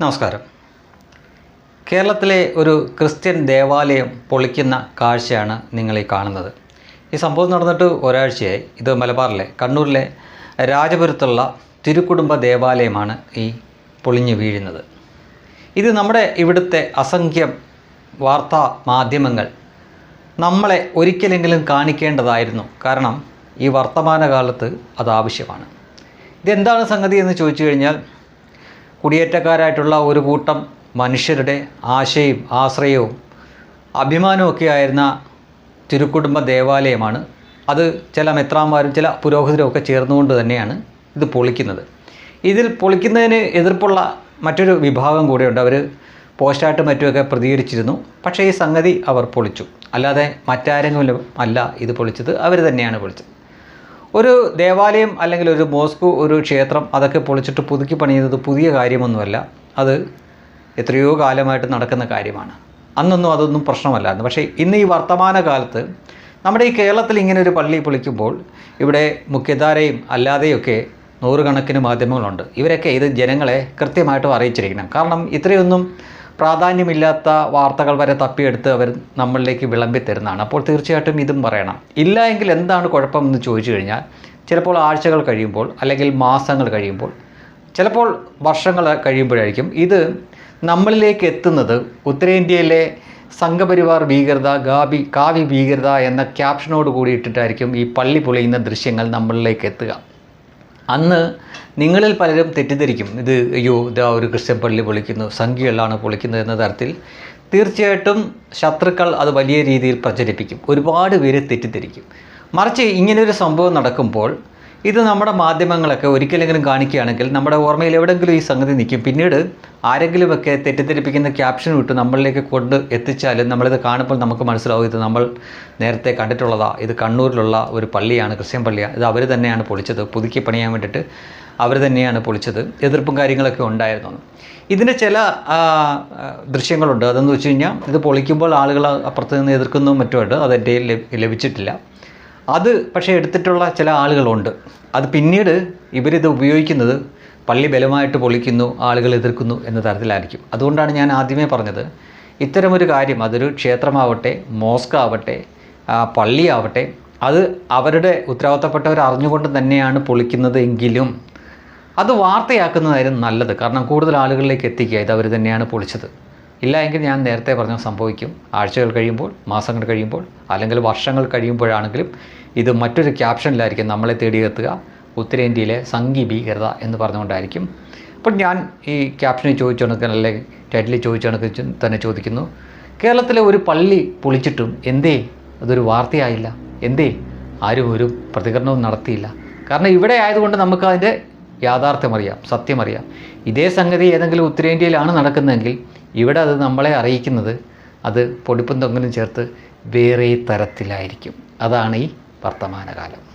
നമസ്കാരം. കേരളത്തിലെ ഒരു ക്രിസ്ത്യൻ ദേവാലയം പൊളിക്കുന്ന കാഴ്ചയാണ് നിങ്ങൾ ഈ കാണുന്നത്. ഈ സംഭവം നടന്നിട്ട് ഒരാഴ്ചയായി. ഇത് മലബാറിലെ കണ്ണൂരിലെ രാജപുരത്തുള്ള തിരുക്കുടുംബ ദേവാലയമാണ് ഈ പൊളിഞ്ഞു വീഴുന്നത്. ഇത് നമ്മുടെ ഇവിടുത്തെ അസംഖ്യം വാർത്താ മാധ്യമങ്ങൾ നമ്മളെ ഒരിക്കലെങ്കിലും കാണിക്കേണ്ടതായിരുന്നു. കാരണം ഈ വർത്തമാനകാലത്ത് അത് ആവശ്യമാണ്. ഇതെന്താണ് സംഗതി എന്ന് ചോദിച്ചു കഴിഞ്ഞാൽ കുടിയേറ്റക്കാരായിട്ടുള്ള ഒരു കൂട്ടം മനുഷ്യരുടെ ആശയും ആശ്രയവും അഭിമാനമൊക്കെ ആയിരുന്ന തിരുക്കുടുംബ ദേവാലയമാണ്. അത് ചില മെത്രാന്മാരും ചില പുരോഹിതരും ഒക്കെ ചേർന്നുകൊണ്ട് തന്നെയാണ് ഇത് പൊളിക്കുന്നത്. ഇതിൽ പൊളിക്കുന്നതിന് എതിർപ്പുള്ള മറ്റൊരു വിഭാഗം കൂടെയുണ്ട്. അവർ പോസ്റ്റായിട്ടും മറ്റുമൊക്കെ പ്രതികരിച്ചിരുന്നു. പക്ഷേ ഈ സംഗതി അവർ പൊളിച്ചു. അല്ലാതെ മറ്റാരെങ്കിലും അല്ല ഇത് പൊളിച്ചത്. അവർ തന്നെയാണ് പൊളിച്ചത്. ഒരു ദേവാലയം അല്ലെങ്കിൽ ഒരു മോസ്കു ഒരു ക്ഷേത്രം അതൊക്കെ പൊളിച്ചിട്ട് പുതുക്കി പണിയുന്നത് പുതിയ കാര്യമൊന്നുമല്ല. അത് എത്രയോ കാലമായിട്ട് നടക്കുന്ന കാര്യമാണ്. അന്നൊന്നും അതൊന്നും പ്രശ്നമല്ലായിരുന്നു. പക്ഷേ ഇന്ന് ഈ വർത്തമാന കാലത്ത് നമ്മുടെ ഈ കേരളത്തിൽ ഇങ്ങനെ ഒരു പള്ളി പൊളിക്കുമ്പോൾ ഇവിടെ മുഖ്യധാരയും അല്ലാതെയൊക്കെ നൂറുകണക്കിന് മാധ്യമങ്ങളുണ്ട്. ഇവരൊക്കെ ഇത് ജനങ്ങളെ കൃത്യമായിട്ടും അറിയിച്ചിരിക്കണം. കാരണം ഇത്രയൊന്നും പ്രാധാന്യമില്ലാത്ത വാർത്തകൾ വരെ തപ്പിയെടുത്ത് അവർ നമ്മളിലേക്ക് വിളമ്പി തരുന്നതാണ് അപ്പോൾ തീർച്ചയായിട്ടും ഇതും പറയണം. ഇല്ല എങ്കിൽ എന്താണ് കുഴപ്പമെന്ന് ചോദിച്ചു കഴിഞ്ഞാൽ ചിലപ്പോൾ ആഴ്ചകൾ കഴിയുമ്പോൾ അല്ലെങ്കിൽ മാസങ്ങൾ കഴിയുമ്പോൾ ചിലപ്പോൾ വർഷങ്ങൾ കഴിയുമ്പോഴായിരിക്കും ഇത് നമ്മളിലേക്ക് എത്തുന്നത് ഉത്തരേന്ത്യയിലെ സംഘപരിവാർ ഭീകരത ഗാബി കാവി ഭീകരത എന്ന ക്യാപ്ഷനോട് കൂടി ഇട്ടിട്ടായിരിക്കും ഈ പള്ളി പൊളിയുന്ന ദൃശ്യങ്ങൾ നമ്മളിലേക്ക് എത്തുക. അന്ന് നിങ്ങളിൽ പലരും തെറ്റിദ്ധരിക്കും. ഇത് അയ്യോ ഇതാ ഒരു ക്രിസ്ത്യൻ പള്ളി പൊളിക്കുന്നു സംഖ്യകളാണ് പൊളിക്കുന്നത് എന്ന തരത്തിൽ. തീർച്ചയായിട്ടും ശത്രുക്കൾ അത് വലിയ രീതിയിൽ പ്രചരിപ്പിക്കും. ഒരുപാട് പേര് തെറ്റിദ്ധരിക്കും. മറിച്ച് ഇങ്ങനെയൊരു സംഭവം നടക്കുമ്പോൾ ഇത് നമ്മുടെ മാധ്യമങ്ങളൊക്കെ ഒരിക്കലെങ്കിലും കാണിക്കുകയാണെങ്കിൽ നമ്മുടെ ഓർമ്മയിൽ എവിടെയെങ്കിലും ഈ സംഗതി നിൽക്കും. പിന്നീട് ആരെങ്കിലുമൊക്കെ തെറ്റിദ്ധരിപ്പിക്കുന്ന ക്യാപ്ഷൻ വിട്ട് നമ്മളിലേക്ക് കൊണ്ട് എത്തിച്ചാലും നമ്മളിത് കാണുമ്പോൾ നമുക്ക് മനസ്സിലാവും ഇത് നമ്മൾ നേരത്തെ കണ്ടിട്ടുള്ളതാ. ഇത് കണ്ണൂരിലുള്ള ഒരു പള്ളിയാണ് ക്രിസ്ത്യൻ പള്ളിയാണ് ഇത് അവർ തന്നെയാണ് പൊളിച്ചത്. പുതുക്കി പണിയാൻ വേണ്ടിയിട്ട് അവർ തന്നെയാണ് പൊളിച്ചത്. എതിർപ്പും കാര്യങ്ങളൊക്കെ ഉണ്ടായിരുന്നു. ഇതിന്റെ ചില ദൃശ്യങ്ങളുണ്ട്. അതെന്ന് വെച്ച് കഴിഞ്ഞാൽ ഇത് പൊളിക്കുമ്പോൾ ആളുകൾ അപ്പുറത്ത് നിന്ന് എതിർക്കുന്നതും മറ്റുമായിട്ട് അത് എന്റെ ലഭിച്ചിട്ടില്ല. അത് പക്ഷേ എടുത്തിട്ടുള്ള ചില ആളുകളുണ്ട്. അത് പിന്നീട് ഇവരിത് ഉപയോഗിക്കുന്നത് പള്ളി ബലമായിട്ട് പൊളിക്കുന്നു ആളുകൾ എതിർക്കുന്നു എന്ന തരത്തിലായിരിക്കും. അതുകൊണ്ടാണ് ഞാൻ ആദ്യമേ പറഞ്ഞത് ഇത്തരമൊരു കാര്യം അതൊരു ക്ഷേത്രമാവട്ടെ മോസ്ക് ആവട്ടെ ആ, പള്ളിയാവട്ടെ അത് അവരുടെ ഉത്തരവാദിത്തപ്പെട്ടവർ അറിഞ്ഞുകൊണ്ട് തന്നെയാണ് പൊളിക്കുന്നത് എങ്കിലും അത് വാർത്തയാക്കുന്നതായിരുന്നു നല്ലത്. കാരണം കൂടുതൽ ആളുകളിലേക്ക് എത്തിക്കുക ഇത് അവർ തന്നെയാണ് പൊളിച്ചത്. ഇല്ല എങ്കിൽ ഞാൻ നേരത്തെ പറഞ്ഞ സംഭവിക്കും. ആഴ്ചകൾ കഴിയുമ്പോൾ മാസങ്ങൾ കഴിയുമ്പോൾ അല്ലെങ്കിൽ വർഷങ്ങൾ കഴിയുമ്പോഴാണെങ്കിലും ഇത് മറ്റൊരു ക്യാപ്ഷനിലായിരിക്കും നമ്മളെ തേടിയെത്തുക. ഉത്തരേന്ത്യയിലെ സംഘി ഭീകരത എന്ന് പറഞ്ഞുകൊണ്ടായിരിക്കും. അപ്പോൾ ഞാൻ ഈ ക്യാപ്ഷനിൽ ചോദിച്ചു കണക്ക് അല്ലെങ്കിൽ ടൈറ്റിൽ ചോദിച്ചു കണക്ക് തന്നെ ചോദിക്കുന്നു. കേരളത്തിലെ ഒരു പള്ളി പൊളിച്ചിട്ടും എന്തേ? അതൊരു വാർത്തയായില്ല. എന്തേ? ആരും ഒരു പ്രതികരണവും നടത്തിയില്ല. കാരണം ഇവിടെ ആയതുകൊണ്ട് നമുക്ക് അതിന്റെ യാഥാർത്ഥ്യമറിയാം സത്യമറിയാം. ഇതേ സംഗതി ഏതെങ്കിലും ഉത്തരേന്ത്യയിലാണ് നടക്കുന്നതെങ്കിൽ ഇവിടെ അത് നമ്മളെ അറിയിക്കുന്നത് അത് പൊടിപ്പും തൊങ്ങലും ചേർത്ത് വേറെ തരത്തിലായിരിക്കും. അതാണ് ഈ വർത്തമാനകാലം.